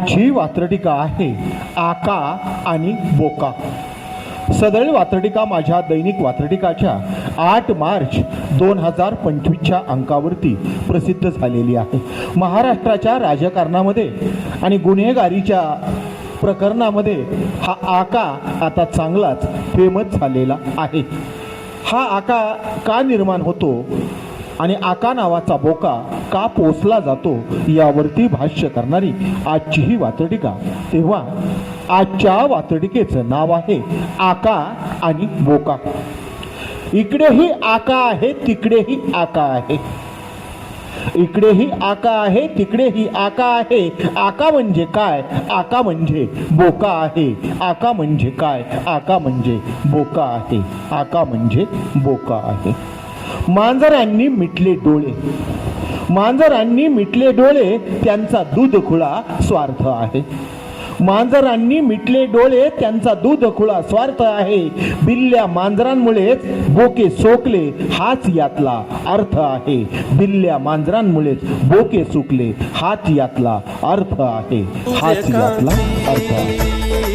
ही वात्रटिका आहे आका आणि बोका. सदळ वात्रटिका माझ्या दैनिक वात्रटिकाच्या आठ मार्च दोन हजार पंचवीसच्या अंकावरती प्रसिद्ध झालेली आहे. महाराष्ट्राच्या राजकारणामध्ये आणि गुन्हेगारीच्या प्रकरणामध्ये हा आका आता चांगलाच फेमस झालेला आहे. हा आका का निर्माण होतो आणि आका नावाचा बोका का पोचला जातो यावरती भाष्य करणारी आजची ही वातडिका तेव्हा आजच्या वातडिकेचं नाव आहे आका आणि बोका. इकडेही आका आहे तिकडेही आका आहे. इकडेही आका आहे तिकडेही आका आहे. आका म्हणजे काय? आका म्हणजे बोका आहे. आका म्हणजे काय? आका म्हणजे बोका आहे. आका म्हणजे बोका आहे. मांजरांनी मिटले डोळे. मांजरांनी मिटले डोळे त्यांचा दूध खुळा स्वार्थ आहे. मांजरांनी मिटले डोळे त्यांचा दूध खुळा स्वार्थ आहे. बिल्ल्या मांजरांमुळेच बोके सोकले हाच यातला अर्थ आहे. बिल्ल्या मांजरांमुळेच बोके सुकले हाच यातला अर्थ आहे. हाच यातला अर्थ आहे.